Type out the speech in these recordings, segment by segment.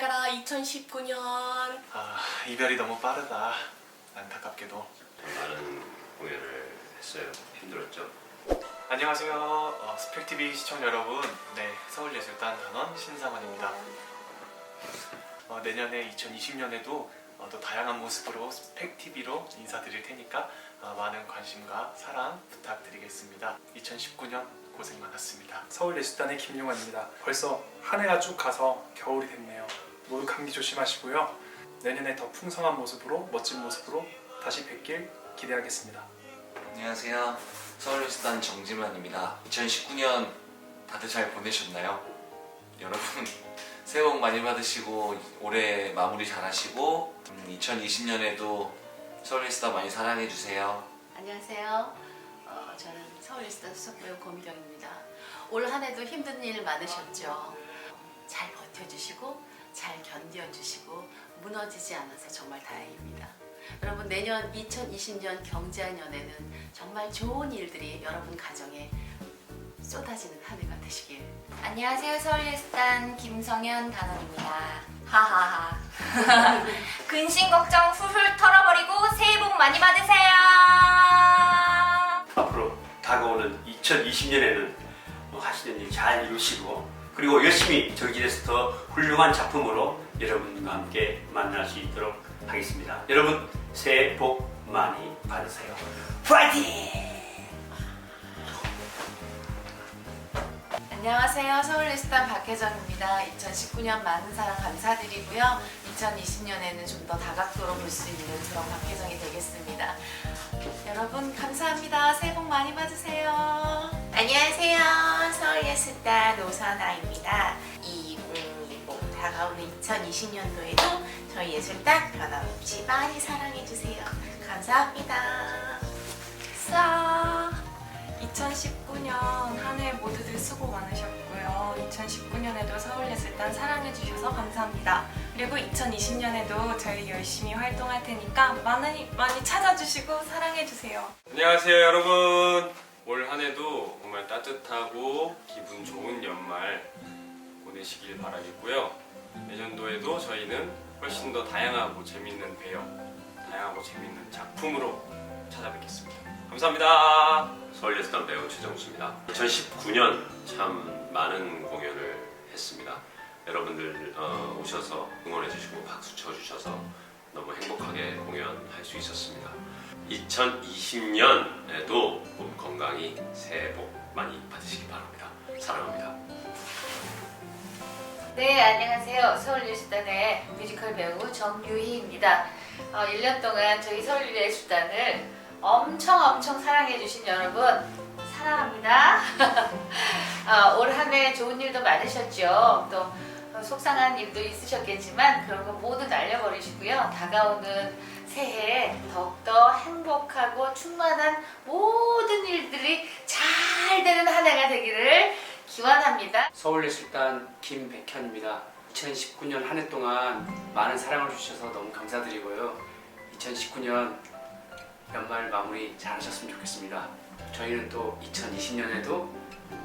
가라 2019년. 아 이별이 너무 빠르다. 안타깝게도. 많은 공연을 했어요. 힘들었죠. 안녕하세요. 어, 스펙TV 시청자 여러분. 네, 서울예술단 단원 신상원입니다. 어, 내년에 2020년에도 어, 또 다양한 모습으로 스펙TV로 인사드릴 테니까 어, 많은 관심과 사랑 부탁드리겠습니다. 2019년 고생 많았습니다. 서울예술단의 김용환입니다. 벌써 한 해가 쭉 가서 겨울이 됐네요. 모두 감기 조심하시고요. 내년에 더 풍성한 모습으로 멋진 모습으로 다시 뵙길 기대하겠습니다. 안녕하세요. 서울예술단 정지만입니다. 2019년 다들 잘 보내셨나요? 여러분 새해 복 많이 받으시고 올해 마무리 잘 하시고 2020년에도 서울예술단 많이 사랑해 주세요. 안녕하세요. 어, 저는 서울예술단 수석배우 고미경입니다. 올 한 해도 힘든 일 많으셨죠? 잘 버텨주시고 잘 견뎌주시고 무너지지 않아서 정말 다행입니다. 여러분 내년 2020년 경제학년에는 정말 좋은 일들이 여러분 가정에 쏟아지는 한 해가 되시길 안녕하세요. 서울예술단 김성현 단원입니다. 하하하 근심 걱정 훌훌 털어버리고 새해 복 많이 받으세요. 앞으로 다가오는 2020년에는 하시는 일 잘 이루시고 그리고 열심히 저기에서 더 훌륭한 작품으로 여러분과 함께 만날 수 있도록 하겠습니다. 여러분 새해 복 많이 받으세요. 파이팅! 안녕하세요. 서울예술단 박혜정입니다. 2019년 많은 사랑 감사드리고요. 2020년에는 좀 더 다각도로 볼 수 있는 그런 박혜정이 되겠습니다. 여러분 감사합니다. 새해 복 많이 받으세요. 안녕하세요. 서울예술단 오선아입니다. 이, 음, 뭐, 다가오는 2020년도에도 저희 예술단 변함없이 많이 사랑해주세요. 감사합니다. 싸 2019년 한 해 모두들 수고 많으셨고요. 2019년에도 서울예술단 사랑해주셔서 감사합니다. 그리고 2020년에도 저희 열심히 활동할 테니까 많이 많이 찾아주시고 사랑해주세요. 안녕하세요 여러분 올 한해도 정말 따뜻하고 기분 좋은 연말 보내시길 바라겠고요 내년도에도 저희는 훨씬 더 다양하고 재밌는 배역 다양하고 재밌는 작품으로 찾아뵙겠습니다 감사합니다 서울 예술단 배우 최정수입니다. 2019년 참 많은 공연을 했습니다. 여러분들 어, 오셔서 응원해 주시고 박수 쳐 주셔서 너무 행복하게 공연할 수 있었습니다. 2020년에도 몸 건강히 새해 복 많이 받으시기 바랍니다. 사랑합니다. 네, 안녕하세요. 서울예술단의 뮤지컬 배우 정유희입니다. 어, 1년 동안 저희 서울예술단을 엄청 엄청 사랑해주신 여러분, 사랑합니다. 어, 올한 해 좋은 일도 많으셨죠. 또 어, 속상한 일도 있으셨겠지만 그런 거 모두 날려버리시고요. 다가오는 새해 더욱더 행복하고 충만한 모든 일들이 잘 되는 한 해가 되기를 기원합니다. 서울예술단 김백현입니다. 2019년 한 해 동안 많은 사랑을 주셔서 너무 감사드리고요. 2019년 연말 마무리 잘 하셨으면 좋겠습니다. 저희는 또 2020년에도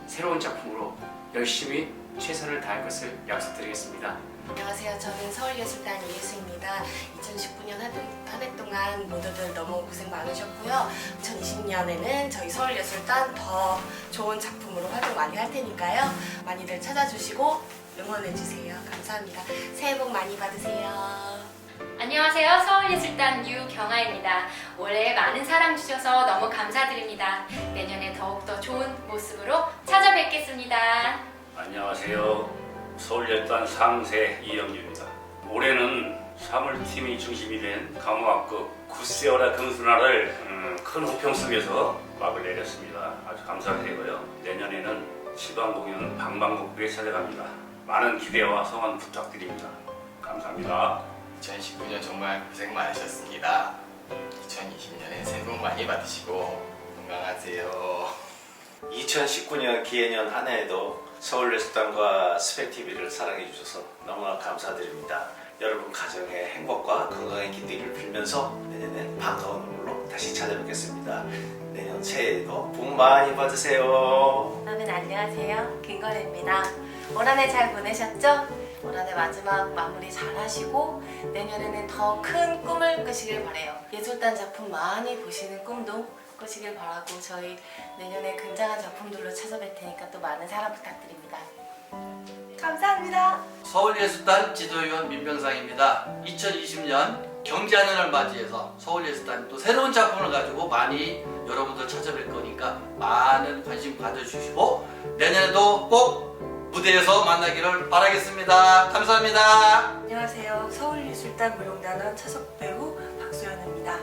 새로운 작품으로 열심히 최선을 다할 것을 약속드리겠습니다. 안녕하세요. 저는 서울예술단 이예수입니다. 2019년 한 해 동안 모두들 너무 고생 많으셨고요. 2020년에는 저희 서울예술단 더 좋은 작품으로 활동 많이 할 테니까요. 많이들 찾아주시고 응원해주세요. 감사합니다. 새해 복 많이 받으세요. 안녕하세요. 서울예술단 유경아입니다. 올해 많은 사랑 주셔서 너무 감사드립니다. 내년에 더욱더 좋은 모습으로 찾아뵙겠습니다. 안녕하세요. 서울예술단 상세 이영규입니다. 올해는 사물팀이 중심이 된 강호학급 구세어라 금수나를 음, 큰 호평 속에서 막을 내렸습니다. 아주 감사드리고요. 내년에는 시방 공연은 방방곡곡에 찾아갑니다. 많은 기대와 성원 부탁드립니다. 감사합니다. 2019년 정말 고생 많으셨습니다. 2020년에 새해 복 많이 받으시고 건강하세요. 2019년 기해년 한 해에도 서울예술단과 스펙TV를 사랑해 주셔서 너무나 감사드립니다. 여러분 가정의 행복과 건강의 기대를 빌면서 내년에 반가운 얼굴로 다시 찾아뵙겠습니다. 내년 새해에도 복 많이 받으세요. 여러분 안녕하세요. 김건혜입니다. 올 한 해 잘 보내셨죠? 올 한해 마지막 마무리 잘 하시고 내년에는 더 큰 꿈을 꾸시길 바래요. 예술단 작품 많이 보시는 꿈도 꾸시길 바라고 저희 내년에 굉장한 작품들로 찾아뵐 테니까 또 많은 사랑 부탁드립니다. 감사합니다. 서울예술단 지도위원 민병상입니다. 2020년 경제한년을 맞이해서 서울예술단이 또 새로운 작품을 가지고 많이 여러분들 찾아뵐 거니까 많은 관심 가져주시고 내년에도 꼭 무대에서 만나기를 바라겠습니다. 감사합니다. 안녕하세요. 서울예술단 무용단원 차석 배우 박소연입니다.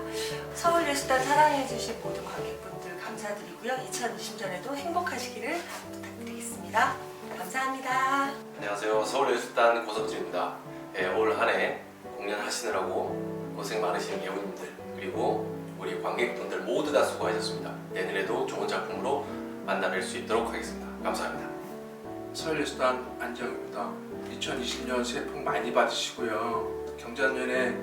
서울예술단 사랑해주신 모든 관객분들 감사드리고요. 2020년에도 행복하시기를 부탁드리겠습니다. 감사합니다. 안녕하세요. 서울예술단 고석진입니다. 예, 올 한 해 공연하시느라고 고생 많으신 배우님들 그리고 우리 관객분들 모두 다 수고하셨습니다. 내년에도 좋은 작품으로 만나뵐 수 있도록 하겠습니다. 감사합니다. 서울예술단 안정입니다. 2020년 새해 복 많이 받으시고요. 경자년에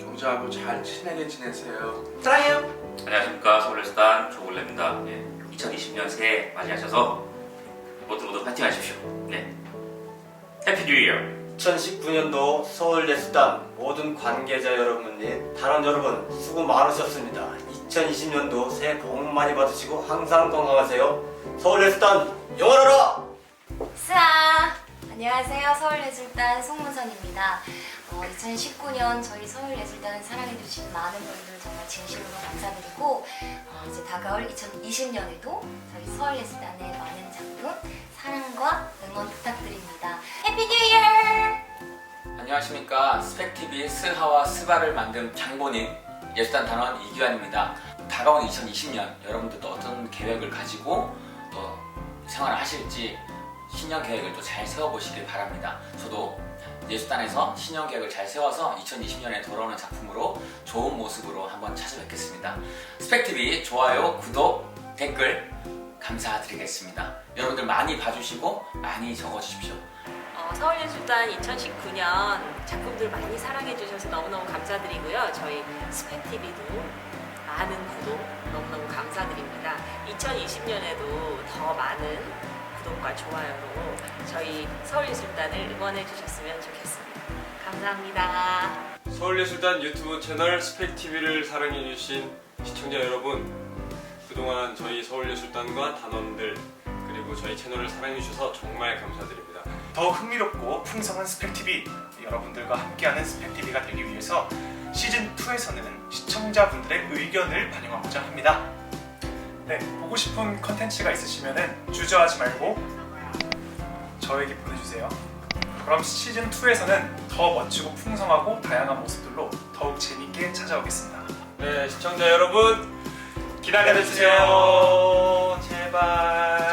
경자하고 잘 친하게 지내세요. 사랑해요. 안녕하십니까 서울예술단 조골래입니다. 예, 2020년 새해 맞이하셔서 모두 모두 파이팅 하십시오. 네. 해피 뉴 이어! 2019년도 서울예술단 모든 관계자 여러분 및 단원 여러분 수고 많으셨습니다. 2020년도 새해 복 많이 받으시고 항상 건강하세요. 서울예술단 영원하라! 싸! 안녕하세요. 서울예술단 송문선입니다. 어, 2019년 저희 서울예술단을 사랑해주신 많은 분들 정말 진심으로 감사드리고 어, 이제 다가올 2020년에도 저희 서울예술단의 많은 작품 사랑과 응원 부탁드립니다. 해피 뉴 이어! 안녕하십니까 스펙TV 스하와 스바를 만든 장본인 예술단 단원 이규환입니다 다가오는 2020년 여러분들도 어떤 계획을 가지고 또 생활을 하실지 신년 계획을 또 잘 세워보시길 바랍니다 저도 예술단에서 신년 계획을 잘 세워서 2020년에 돌아오는 작품으로 좋은 모습으로 한번 찾아뵙겠습니다 스펙TV 좋아요 구독 댓글 감사드리겠습니다 여러분들 많이 봐주시고 많이 적어주십시오 어, 서울예술단 2019년 작품들 많이 사랑해주셔서 너무너무 감사드리고요. 저희 스펙TV도 많은 구독 너무너무 감사드립니다. 2020년에도 더 많은 구독과 좋아요로 저희 서울예술단을 응원해 주셨으면 좋겠습니다. 감사합니다. 서울예술단 유튜브 채널 스펙TV를 사랑해주신 시청자 여러분 그동안 저희 서울예술단과 단원들 그리고 저희 채널을 사랑해주셔서 정말 감사드립니다 더 흥미롭고 풍성한 스펙TV 여러분들과 함께하는 스펙TV가 되기 위해서 시즌 2에서는 시청자분들의 의견을 반영하고자 합니다. 네, 보고 싶은 컨텐츠가 있으시면 주저하지 말고 저에게 보내주세요. 그럼 시즌 2에서는 더 멋지고 풍성하고 다양한 모습들로 더욱 재밌게 찾아오겠습니다. 네 시청자 여러분 기다려주세요 제발